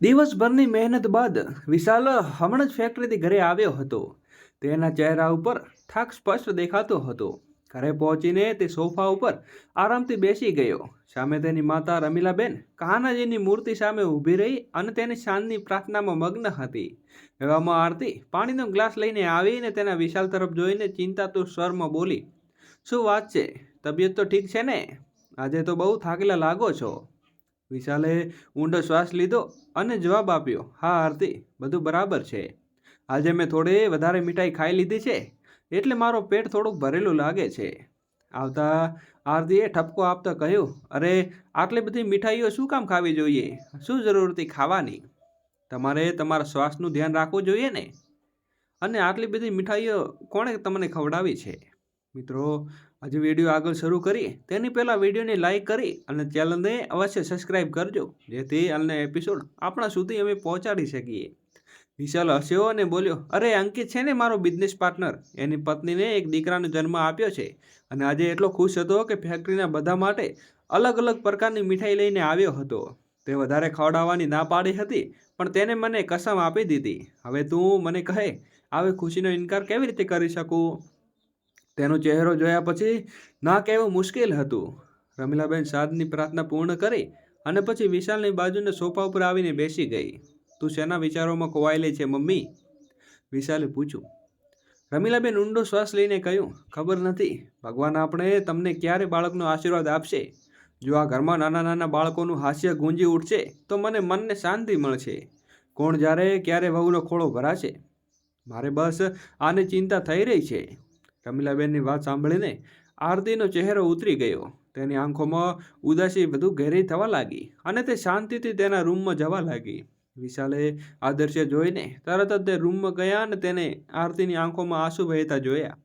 દિવસભરની મહેનત બાદ વિશાલ હમણાં જ ફેક્ટરીથી ઘરે આવ્યો હતો. તેના ચહેરા ઉપર થાક સ્પષ્ટ દેખાતો હતો. ઘરે પહોંચીને તે સોફા ઉપર આરામથી બેસી ગયો. સામે તેની માતા રમીલાબેન કાનાજીની મૂર્તિ સામે ઊભી રહી અને તેની શાનની પ્રાર્થનામાં મગ્ન હતી. એવામાં આરતી પાણીનો ગ્લાસ લઈને આવીને તેના વિશાલ તરફ જોઈને ચિંતાતુર સ્વરમાં બોલી, શું વાત છે? તબિયત તો ઠીક છે ને? આજે તો બહુ થાકેલા લાગો છો. વિશાલે ઊંડો શ્વાસ લીધો અને જવાબ આપ્યો, હા, આરતી, બધું બરાબર છે. આજે મેં થોડી વધારે મીઠાઈ ખાઈ લીધી છે, એટલે મારો પેટ થોડુંક ભરેલું લાગે છે. આવતા આરતીએ ઠપકો આપતા કહ્યું, અરે, આટલી બધી મીઠાઈઓ શું કામ ખાવી જોઈએ? શું જરૂરથી ખાવાની? તમારે તમારા શ્વાસનું ધ્યાન રાખવું જોઈએ ને? અને આટલી બધી મીઠાઈઓ કોણે તમને ખવડાવી છે? મિત્રો, આજે વીડિયો આગળ શરૂ કરીએ. તેની પહેલાં વિડીયોને લાઈક કરી અને ચેનલને અવશ્ય સબસ્ક્રાઈબ કરજો, જેથી અને એપિસોડ આપણા સુધી અમે પહોંચાડી શકીએ. વિશાલ હસ્યો અને બોલ્યો, અરે, અંકિત છે ને મારો બિઝનેસ પાર્ટનર એની પત્નીને એક દીકરાનો જન્મ આપ્યો છે અને આજે એટલો ખુશ હતો કે ફેક્ટરીના બધા માટે અલગ અલગ પ્રકારની મીઠાઈ લઈને આવ્યો હતો. તે વધારે ખવડાવવાની ના પાડી હતી, પણ તેને મને કસમ આપી દીધી. હવે તું મને કહે, આવી ખુશીનો ઇનકાર કેવી રીતે કરી શકું? તેનો ચહેરો જોયા પછી ના કહેવું મુશ્કેલ હતું. રમીલાબેન સાદની પ્રાર્થના પૂર્ણ કરી અને પછી વિશાલની બાજુને સોફા ઉપર આવીને બેસી ગઈ. તું શેના વિચારોમાં ખોવાયેલી છે, મમ્મી? વિશાલે પૂછ્યું. રમીલાબેન ઊંડો શ્વાસ લઈને કહ્યું, ખબર નથી. ભગવાન આપણે તમને ક્યારે બાળકનો આશીર્વાદ આપશે? જો આ ઘરમાં નાના નાના બાળકોનું હાસ્ય ગુંજી ઉઠશે, તો મને મનને શાંતિ મળશે. કોણ જ્યારે ક્યારે વહુનો ખોળો ભરાશે? મારે બસ આની ચિંતા થઈ રહી છે. રમીલાબેનની વાત સાંભળીને આરતીનો ચહેરો ઉતરી ગયો. તેની આંખોમાં ઉદાસી વધુ ગહેરી થવા લાગી અને તે શાંતિથી તેના રૂમમાં જવા લાગી. વિશાલે આ દ્રશ્ય જોઈને તરત જ તે રૂમમાં ગયા અને તેને આરતીની આંખોમાં આંસુ વહેતા જોયા.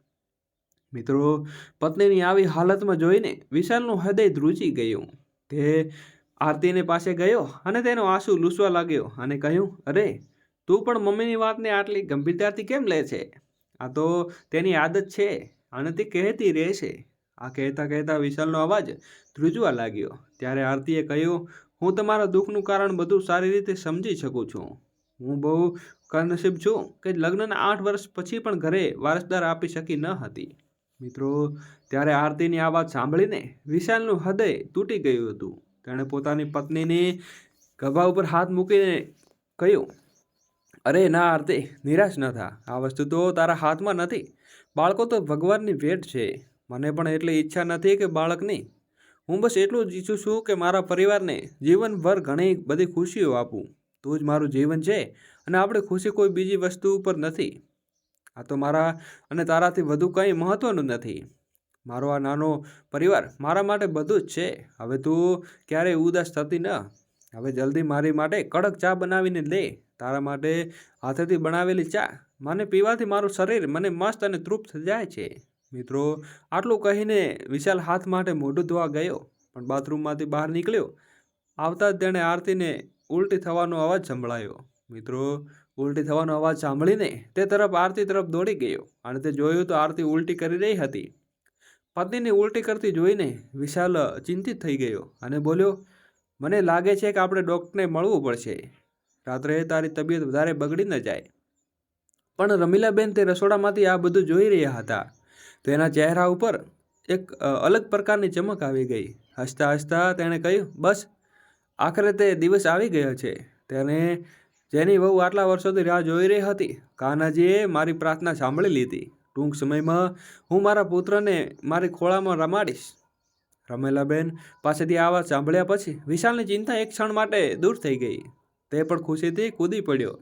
મિત્રો, પત્નીની આવી હાલતમાં જોઈને વિશાલનું હૃદય ધ્રુજી ગયું. તે આરતીને પાસે ગયો અને તેનો આંસુ લૂસવા લાગ્યો અને કહ્યું, અરે, તું પણ મમ્મીની વાતને આટલી ગંભીરતાથી કેમ લે છે? આ તો તેની આદત છે. અને તે કહેતી રહેશે. આ કહેતા કહેતા વિશાલનો અવાજ ધ્રુજવા લાગ્યો. ત્યારે આરતીએ કહ્યું, હું તમારા દુઃખનું કારણ બધું સારી રીતે સમજી શકું છું. હું બહુ કનસીબ છું કે લગ્નના આઠ વર્ષ પછી પણ ઘરે વારસદાર આપી શકી ન હતી. મિત્રો, ત્યારે આરતીની આ વાત સાંભળીને વિશાલનું હૃદય તૂટી ગયું હતું. તેણે પોતાની પત્નીની ગભા ઉપર હાથ મૂકીને કહ્યું અરે ના, આરતી, નિરાશ ન થા. આ વસ્તુ તો તારા હાથમાં નથી. બાળકો તો ભગવાનની ભેટ છે. મને પણ એટલી ઈચ્છા નથી કે બાળકની. હું બસ એટલું જ ઈચ્છું છું કે મારા પરિવારને જીવનભર ઘણી બધી ખુશીઓ આપું. તું જ મારું જીવન છે અને આપણે ખુશી કોઈ બીજી વસ્તુ ઉપર નથી. આ તો મારા અને તારાથી વધુ કંઈ મહત્ત્વનું નથી. મારો આ નાનો પરિવાર મારા માટે બધું જ છે. હવે તું ક્યારેય ઉદાસ થતી ન. હવે જલ્દી મારી માટે કડક ચા બનાવીને લે તારા માટે હાથેથી બનાવેલી ચા. મને પીવાથી મારું શરીર મને મસ્ત અને તૃપ્ત જાય છે. મિત્રો, આટલું કહીને વિશાલ હાથ માટે મોઢું ધોવા ગયો, પણ બાથરૂમમાંથી બહાર નીકળ્યો. આવતા જ તેણે આરતીને ઉલટી થવાનો અવાજ સંભળાયો. મિત્રો, ઉલટી થવાનો અવાજ સાંભળીને તે તરફ આરતી તરફ દોડી ગયો અને તે જોયું તો આરતી ઉલટી કરી રહી હતી. પત્નીની ઉલટી કરતી જોઈને વિશાલ ચિંતિત થઈ ગયો અને બોલ્યો મને લાગે છે કે આપણે ડૉક્ટરને મળવું પડશે. રાત્રે તારી તબિયત વધારે બગડી ન જાય. પણ રમીલાબેન તે રસોડામાંથી આ બધું જોઈ રહ્યા હતા. તેના ચહેરા ઉપર એક અલગ પ્રકારની ચમક આવી ગઈ. હસતા હસતા તેણે કહ્યું, બસ, આખરે તે દિવસ આવી ગયો છે. તેને જેની વહુ આટલા વર્ષોથી રાહ જોઈ રહી હતી, કાનાજીએ મારી પ્રાર્થના સાંભળી લીધી. ટૂંક સમયમાં હું મારા પુત્રને મારી ખોળામાં રમાડીશ. રમેલાબેન પાસેથી આ વાત સાંભળ્યા પછી વિશાલની ચિંતા એક ક્ષણ માટે દૂર થઈ ગઈ. તે પણ ખુશીથી કૂદી પડ્યો.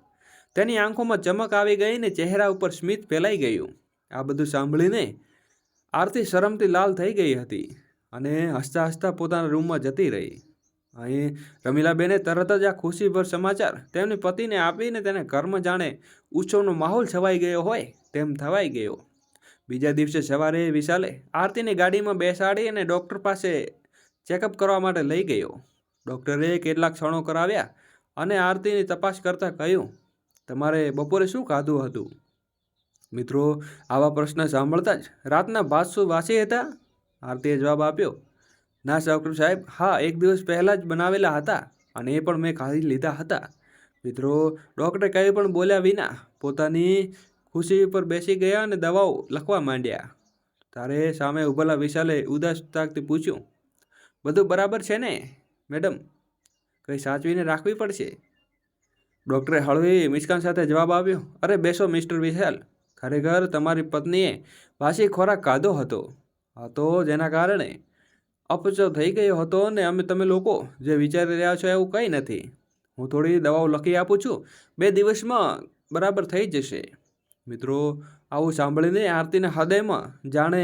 તેની આંખોમાં ચમક આવી ગઈ ને ચહેરા ઉપર સ્મિત ફેલાઈ ગયું. આ બધું સાંભળીને આરતી શરમથી લાલ થઈ ગઈ હતી અને હસતા હસતા પોતાના રૂમમાં જતી રહી. અહીં રમીલાબેને તરત જ આ ખુશીભર સમાચાર તેમની પતિને આપીને તેને કર્મ જાણે ઉત્સવનો માહોલ છવાઈ ગયો હોય તેમ થવાઈ ગયો. બીજા દિવસે સવારે વિશાલે આરતીને ગાડીમાં બેસાડી અને ડૉક્ટર પાસે ચેકઅપ કરવા માટે લઈ ગયો. ડૉક્ટરે કેટલાક ક્ષણો કરાવ્યા અને આરતીની તપાસ કરતાં કહ્યું, તમારે બપોરે શું ખાધું હતું? મિત્રો, આવા પ્રશ્ન સાંભળતા જ રાતના ભાત શું વાસી હતા. આરતીએ જવાબ આપ્યો, ના ડૉક્ટર સાહેબ, હા, એક દિવસ પહેલાં જ બનાવેલા હતા અને એ પણ મેં ખાધી લીધા હતા. મિત્રો, ડૉક્ટરે કંઈ પણ બોલ્યા વિના પોતાની ખુશી ઉપર બેસી ગયા અને દવાઓ લખવા માંડ્યા. તારે સામે ઊભેલા વિશાલે ઉદાસ તાકથી પૂછ્યું, બધું બરાબર છે ને, મેડમ? કંઈ સાચવીને રાખવી પડશે? ડૉક્ટરે હળવી મિસ્કાન સાથે જવાબ આપ્યો, અરે, બેસો, મિસ્ટર વિશાલ. ખરેખર તમારી પત્નીએ વાસી ખોરાક ખાધો હતો. આ તો જેના કારણે અપચો થઈ ગયો હતો અને અમે તમે લોકો જે વિચારી રહ્યા છો એવું કંઈ નથી. હું થોડી દવાઓ લખી આપું છું. બે દિવસમાં બરાબર થઈ જશે. મિત્રો, આવું સાંભળીને આરતીના હૃદયમાં જાણે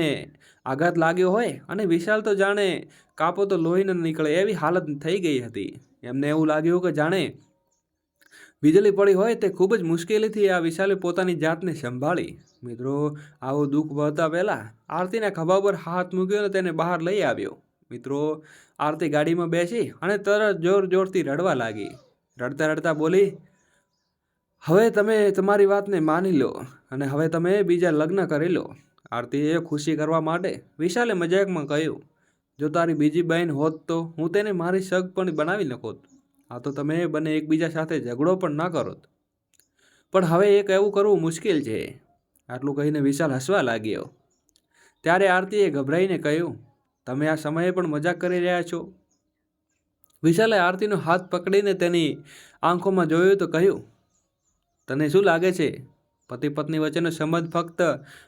આઘાત લાગ્યો હોય અને વિશાલ તો જાણે કાપો તો લોહી ન નીકળે એવી હાલત થઈ ગઈ હતી. એમને એવું લાગ્યું કે જાણે વીજળી પડી હોય તે ખૂબ જ મુશ્કેલીથી આ વિશાલે પોતાની જાતને સંભાળી. મિત્રો, આવું દુઃખ વહતા પહેલાં આરતીના ખભા પર હાથ મૂક્યો અને તેને બહાર લઈ આવ્યો. મિત્રો, આરતી ગાડીમાં બેસી અને તરત જોર જોરથી રડવા લાગી. રડતા રડતા બોલી હવે તમે તમારી વાતને માની લો અને હવે તમે બીજા લગ્ન કરી લો. આરતીએ ખુશી કરવા માટે વિશાલે મજાકમાં કહ્યું, જો તારી બીજી બહેન હોત તો હું તેને મારી સગ પણ બનાવી નખોત આ તો તમે બંને એકબીજા સાથે ઝઘડો પણ ના કરોત પણ હવે એક એવું કરવું મુશ્કેલ છે. આટલું કહીને વિશાલ હસવા લાગ્યો. ત્યારે આરતીએ ગભરાઈને કહ્યું, તમે આ સમયે પણ મજાક કરી રહ્યા છો? વિશાલે આરતીનો હાથ પકડીને તેની આંખોમાં જોયું તો કહ્યું તને શું લાગે છે? પતિ પત્ની વચ્ચેનો સંબંધ ફક્ત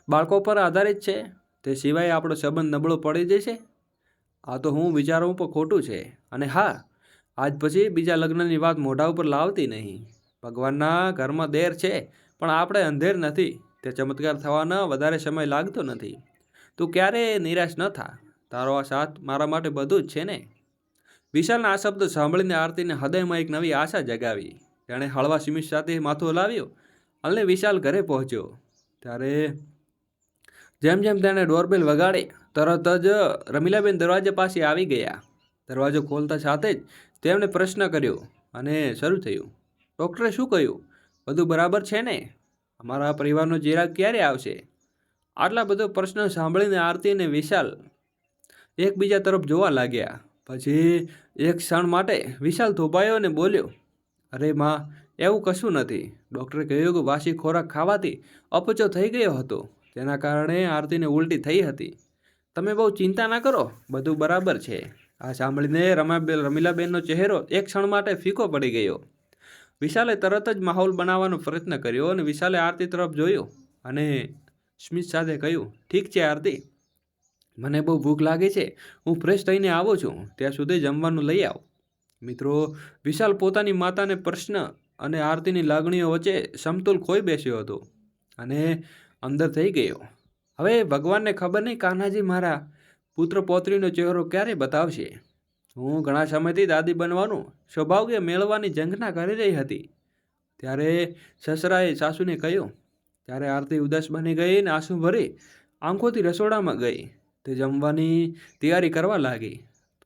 બાળકો પર આધારિત છે? તે સિવાય આપણો સંબંધ નબળો પડી જશે? આ તો હું વિચારું પણ ખોટું છે. અને હા, આજ પછી બીજા લગ્નની વાત મોઢા ઉપર લાવતી નહીં. ભગવાનના ઘરમાં દેર છે, પણ આપણે અંધેર નથી. તે ચમત્કાર થવાના વધારે સમય લાગતો નથી. તું ક્યારેય નિરાશ ન થા? તારો આ સાથ મારા માટે બધું જ છે ને? વિશાલના આ શબ્દ સાંભળીને આરતીને હૃદયમાં એક નવી આશા જગાવી. તેણે હળવા સિમિત સાથે માથું હલાવ્યો. અને વિશાલ ઘરે પહોંચ્યો. ત્યારે જેમ જેમ તેણે ડોરબેલ વગાડી, તરત જ રમીલાબેન દરવાજા પાસે આવી ગયા. દરવાજો ખોલતા સાથે જ તેમણે પ્રશ્ન કર્યો અને શરૂ થયું. ડૉક્ટરે શું કહ્યું? બધું બરાબર છે ને? અમારા પરિવારનો ચિરાગ ક્યારે આવશે? આટલા બધો પ્રશ્ન સાંભળીને આરતી અને વિશાલ એકબીજા તરફ જોવા લાગ્યા. પછી એક ક્ષણ માટે વિશાલ થોભાયો અને બોલ્યો અરે માં, એવું કશું નથી. ડૉક્ટરે કહ્યું કે વાસી ખોરાક ખાવાથી અપચો થઈ ગયો હતો. તેના કારણે આરતીને ઉલટી થઈ હતી. તમે બહુ ચિંતા ના કરો, બધું બરાબર છે. આ સાંભળીને રમાબેન, રમીલાબેનનો ચહેરો એક ક્ષણ માટે ફીકો પડી ગયો. વિશાલે તરત જ માહોલ બનાવવાનો પ્રયત્ન કર્યો અને વિશાલે આરતી તરફ જોયો અને સ્મિત સાથે કહ્યું, ઠીક છે આરતી. મને બહુ ભૂખ લાગે છે. હું ફ્રેશ થઈને આવું છું. ત્યાં સુધી જમવાનું લઈ આવ. મિત્રો, વિશાલ પોતાની માતાને પ્રશ્ન અને આરતીની લાગણીઓ વચ્ચે સમતુલ ખોઈ બેસ્યો હતો અને અંદર થઈ ગયો. હવે ભગવાનને ખબર નહીં કાન્હાજી મારા પુત્ર પૌત્રીનો ચહેરો ક્યારે બતાવશે? હું ઘણા સમયથી દાદી બનવાનું સૌભાગ્ય મેળવવાની જંખના કરી રહી હતી. ત્યારે સસરાએ સાસુને કહ્યું, ત્યારે આરતી ઉદાસ બની ગઈ અને આંસુ ભરી આંખોથી રસોડામાં ગઈ. તે જમવાની તૈયારી કરવા લાગી.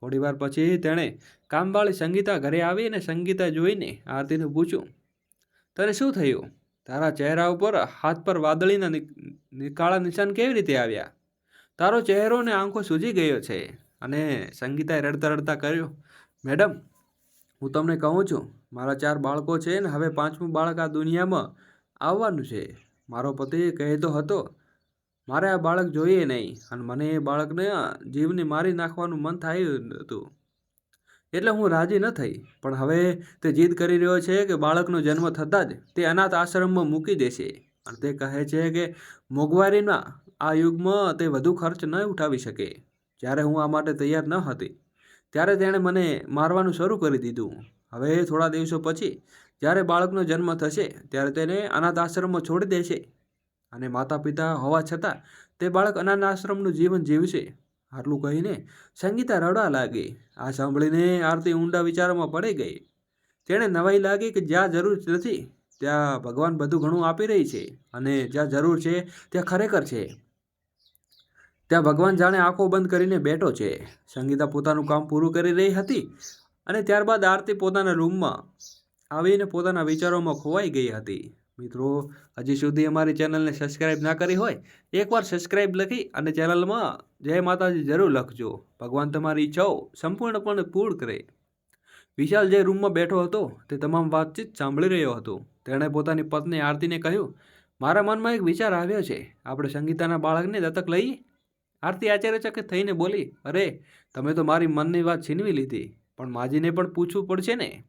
થોડી વાર પછી તેણે કામવાળી સંગીતા ઘરે આવી અને સંગીતા જોઈને આરતીને પૂછ્યું, તને શું થયું? તારા ચહેરા ઉપર હાથ પર વાદળીના કાળા નિશાન કેવી રીતે આવ્યા? તારો ચહેરો ને આંખો સૂજી ગયો છે. અને સંગીતાએ રડતા રડતા કર્યો મેડમ, હું તમને કહું છું, મારા ચાર બાળકો છે ને હવે પાંચમું બાળક આ દુનિયામાં આવવાનું છે. મારો પતિ કહેતો હતો મારે આ બાળક જોઈએ નહીં અને મને એ બાળકને જીવને મારી નાખવાનું મન થયું હતું એટલે હું રાજી ન થઈ. પણ હવે તે જીદ કરી રહ્યો છે કે બાળકનો જન્મ થતાં જ તે અનાથ આશ્રમમાં મૂકી દેશે. અને તે કહે છે કે મોંઘવારીના આ યુગમાં તે વધુ ખર્ચ ન ઉઠાવી શકે. જ્યારે હું આ માટે તૈયાર ન હતી, ત્યારે તેણે મને મારવાનું શરૂ કરી દીધું. હવે થોડા દિવસો પછી, જ્યારે બાળકનો જન્મ થશે, ત્યારે તેને અનાથ આશ્રમમાં છોડી દેશે. અને માતા પિતા હોવા છતાં તે બાળક અનાથ આશ્રમનું જીવન જીવશે આટલું કહીને સંગીતા રડવા લાગી. આ સાંભળીને આરતી ઊંડા વિચારોમાં પડી ગઈ. તેણે નવાઈ લાગી કે જ્યાં જરૂર નથી, ત્યાં ભગવાન બધું ઘણું આપી રહી છે અને જ્યાં જરૂર છે, ત્યાં ખરેખર છે. ત્યાં ભગવાન જાણે આંખો બંધ કરીને બેઠો છે. સંગીતા પોતાનું કામ પૂરું કરી રહી હતી અને ત્યારબાદ આરતી પોતાના રૂમમાં આવીને પોતાના વિચારોમાં ખોવાઈ ગઈ હતી. મિત્રો, હજી સુધી અમારી ચેનલને સબસ્ક્રાઇબ ના કરી હોય, એકવાર સબસ્ક્રાઇબ લખી અને ચેનલમાં જય માતાજી જરૂર લખજો. ભગવાન તમારી ઈચ્છાઓ સંપૂર્ણપણે પૂર્ણ કરે. વિશાલ જે રૂમમાં બેઠો હતો, તે તમામ વાતચીત સાંભળી રહ્યો હતો. તેણે પોતાની પત્ની આરતીને કહ્યું, મારા મનમાં એક વિચાર આવ્યો છે. આપણે સંગીતાના બાળકને દત્તક લઈએ? આરતી આચાર્યચકિત થઈને બોલી, અરે, તમે તો મારી મનની વાત છીનવી લીધી, પણ માજીને પણ પૂછવું પડશે ને.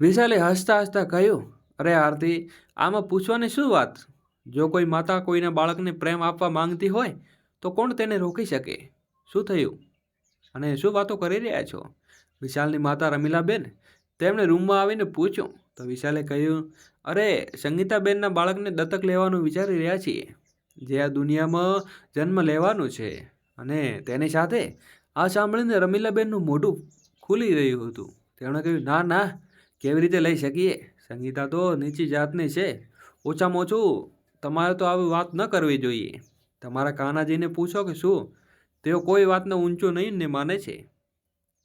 વિશાલે હસતા હસતા કહ્યું અરે આરતી, આમાં પૂછવાની શું વાત? જો કોઈ માતા કોઈના બાળકને પ્રેમ આપવા માંગતી હોય, તો કોણ તેને રોકી શકે? શું થયું? અને શું વાતો કરી રહ્યા છો? વિશાલની માતા રમીલાબેન, તેમણે રૂમમાં આવીને પૂછ્યું. તો વિશાલે કહ્યું, અરે, સંગીતાબેનના બાળકને દત્તક લેવાનું વિચારી રહ્યા છીએ. જે આ દુનિયામાં જન્મ લેવાનું છે. અને તેની સાથે આ સાંભળીને રમીલાબેનનું મોઢું ખુલી રહ્યું હતું. તેમણે કહ્યું, ના ના, કેવી રીતે લઈ શકીએ? સંગીતા તો નીચી જાતની છે. ઓછામાં ઓછું તમારે તો આવી વાત ન કરવી જોઈએ. તમારા કાનાજીને પૂછો કે શું? તેઓ કોઈ વાતને ઊંચો નહીં ને માને છે.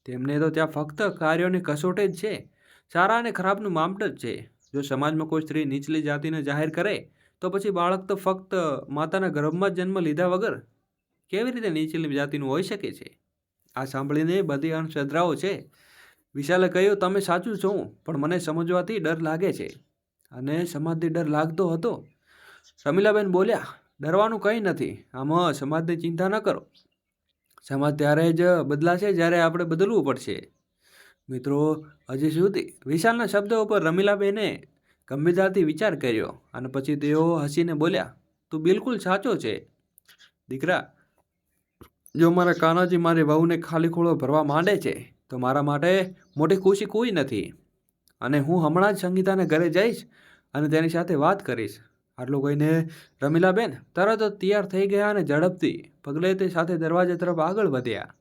તેમને તો ત્યાં ફક્ત કાર્યોની કસોટે જ છે. સારા અને ખરાબનું માપટ જ છે. જો સમાજમાં કોઈ સ્ત્રી નીચલી જાતિને જાહેર કરે, તો પછી બાળક તો ફક્ત માતાના ગર્ભમાં જ જન્મ લીધા વગર કેવી રીતે નીચલી જાતિનું હોઈ શકે છે? આ સાંભળીને બધી અંધશ્રદ્ધાઓ છે. વિશાલે કહ્યું, તમે સાચું છો, પણ મને સમજવાથી ડર લાગે છે. અને સમાજથી ડર લાગતો હતો? રમીલાબેન બોલ્યા, ડરવાનું કંઈ નથી, આમાં સમાજની ચિંતા ન કરો. સમાજ ત્યારે જ બદલાશે જ્યારે આપણે બદલવું પડશે. મિત્રો, હજી સુધી. વિશાલના શબ્દો ઉપર રમીલાબેને ગંભીરતાથી વિચાર કર્યો અને પછી તેઓ હસીને બોલ્યા, તું બિલકુલ સાચો છે. દીકરા, જો મારા કાનાજી મારી વહુને ખાલી ખોળો ભરવા માંડે છે તો મારા માટે મોટી ખુશી કોઈ નથી. અને હું હમણાં જ સંગીતાને ઘરે જઈશ અને તેની સાથે વાત કરીશ. આટલું કહીને રમીલાબેન તરત જ તૈયાર થઈ ગયા અને ઝડપથી પગલે તે સાથે દરવાજા તરફ આગળ વધ્યા.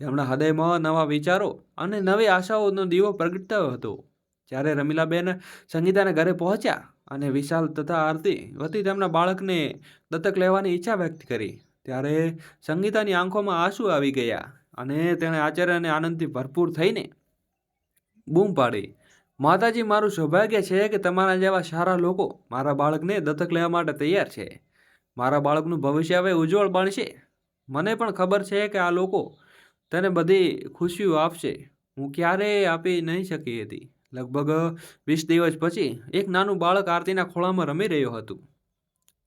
તેમના હૃદયમાં નવા વિચારો અને નવી આશાઓનો દીવો પ્રગટતો હતો. જ્યારે રમીલાબેન સંગીતાને ઘરે પહોંચ્યા અને વિશાલ તથા આરતી વતી તેમના બાળકને દત્તક લેવાની ઈચ્છા વ્યક્ત કરી, ત્યારે સંગીતાની આંખોમાં આંસુ આવી ગયા. અને તેણે આચાર્ય અને આનંદથી ભરપૂર થઈને બૂમ પાડી. માતાજી, મારું સૌભાગ્ય છે કે તમારા જેવા સારા લોકો મારા બાળકને દત્તક લેવા માટે તૈયાર છે. મારા બાળકનું ભવિષ્ય હવે ઉજ્જવળ બનશે. મને પણ ખબર છે કે આ લોકો તેને બધી ખુશીઓ આપશે. હું ક્યારેય આપી નહીં શકી હતી. લગભગ વીસ દિવસ પછી એક નાનું બાળક આરતીના ખોળામાં રમી રહ્યું હતું.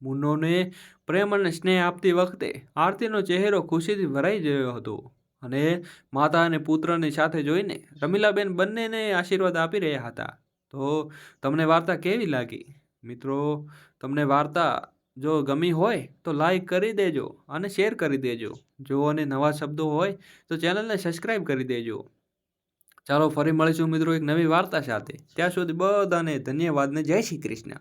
મુન્નોને પ્રેમ અને સ્નેહ આપતી વખતે આરતીનો ચહેરો ખુશીથી ભરાઈ ગયો હતો. અને માતા અને પુત્રની સાથે જોઈને રમીલાબેન બંનેને આશીર્વાદ આપી રહ્યા હતા. તો તમને વાર્તા કેવી લાગી? મિત્રો, તમને વાર્તા જો ગમી હોય તો લાઈક કરી દેજો અને શેર કરી દેજો. જો અને નવા શબ્દો હોય તો ચેનલને સબસ્ક્રાઈબ કરી દેજો. ચાલો ફરી મળીશું મિત્રો એક નવી વાર્તા સાથે. ત્યાં સુધી બધાને ધન્યવાદ ને જય શ્રી કૃષ્ણ.